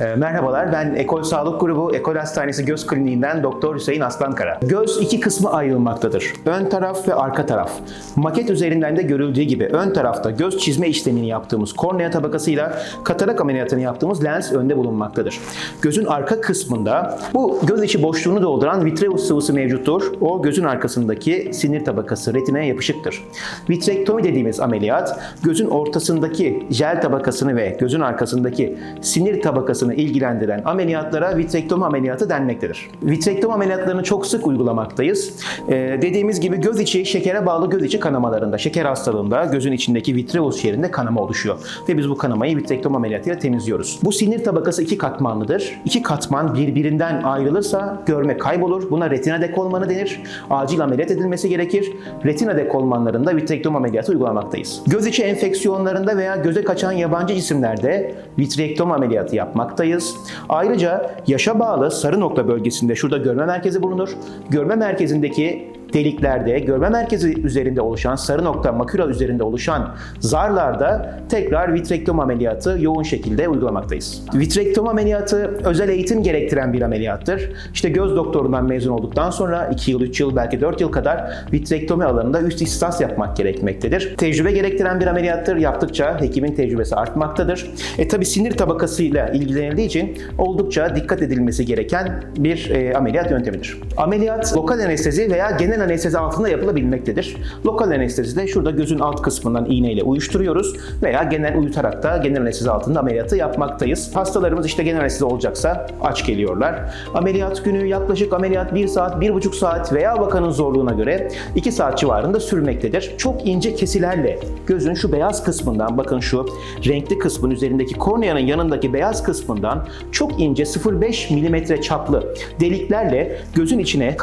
E, Merhabalar, ben Ekol Sağlık Grubu Ekol Hastanesi Göz Kliniğinden Doktor Hüseyin Aslankara. Göz iki kısmı ayrılmaktadır. Ön taraf ve arka taraf. Maket üzerinden de görüldüğü gibi ön tarafta göz çizme işlemini yaptığımız kornea tabakasıyla katarak ameliyatını yaptığımız lens önde bulunmaktadır. Gözün arka kısmında bu göz içi boşluğunu dolduran vitreus sıvısı mevcuttur. O gözün arkasındaki sinir tabakası retinaya yapışıktır. Vitrektomi dediğimiz ameliyat gözün ortasındaki jel tabakasını ve gözün arkasındaki sinir tabakasını ilgilendiren ameliyatlara vitrektomi ameliyatı denmektedir. Vitrektomi ameliyatlarını çok sık uygulamaktayız. Ee, dediğimiz gibi göz içi şekere bağlı göz içi kanamalarında, şeker hastalığında gözün içindeki vitreus yerinde kanama oluşuyor. Ve biz bu kanamayı vitrektomi ameliyatıyla temizliyoruz. Bu sinir tabakası iki katmanlıdır. İki katman birbirinden ayrılırsa görme kaybolur. Buna retina dekolmanı denir. Acil ameliyat edilmesi gerekir. Retina dekolmanlarında vitrektomi ameliyatı uygulamaktayız. Göz içi enfeksiyonlarında veya göze kaçan yabancı cisimlerde vitrektomi ameliyatı yapmaktayız. Ayrıca yaşa bağlı sarı nokta bölgesinde şurada görme merkezi bulunur. Görme merkezindeki deliklerde, görme merkezi üzerinde oluşan sarı nokta makula üzerinde oluşan zarlarda tekrar vitrektomi ameliyatı yoğun şekilde uygulamaktayız. Vitrektomi ameliyatı özel eğitim gerektiren bir ameliyattır. İşte göz doktorundan mezun olduktan sonra 2 yıl, 3 yıl, belki 4 yıl kadar vitrektomi alanında üst ihtisas yapmak gerekmektedir. Tecrübe gerektiren bir ameliyattır. Yaptıkça hekimin tecrübesi artmaktadır. E tabi sinir tabakasıyla ilgilenildiği için oldukça dikkat edilmesi gereken bir e, ameliyat yöntemidir. Ameliyat lokal anestezi veya genel anestezi altında yapılabilmektedir. Lokal anestezide şurada gözün alt kısmından iğneyle uyuşturuyoruz veya genel uyutarak da genel anestezi altında ameliyatı yapmaktayız. Hastalarımız işte genel anestezi olacaksa aç geliyorlar. Ameliyat günü yaklaşık ameliyat 1 saat, 1,5 saat veya vakanın zorluğuna göre 2 saat civarında sürmektedir. Çok ince kesilerle gözün şu beyaz kısmından bakın şu renkli kısmın üzerindeki korneanın yanındaki beyaz kısmından çok ince 0,5 milimetre çaplı deliklerle gözün içine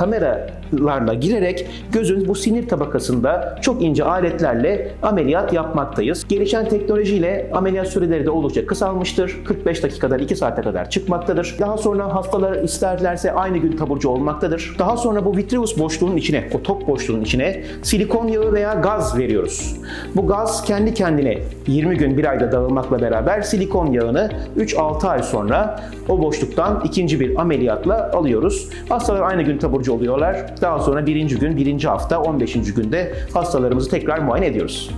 kameralarla girerek gözün bu sinir tabakasında çok ince aletlerle ameliyat yapmaktayız. Gelişen teknolojiyle ameliyat süreleri de oldukça kısalmıştır. 45 dakikadan 2 saate kadar çıkmaktadır. Daha sonra hastalar isterlerse aynı gün taburcu olmaktadır. Daha sonra bu vitreus boşluğunun içine, o top boşluğunun içine silikon yağı veya gaz veriyoruz. Bu gaz kendi kendine 20 gün bir ayda dağılmakla beraber silikon yağını 3-6 ay sonra o boşluktan ikinci bir ameliyatla alıyoruz. Hastalar aynı gün taburcu oluyorlar. Daha sonra birinci gün, birinci hafta, 15. günde hastalarımızı tekrar muayene ediyoruz.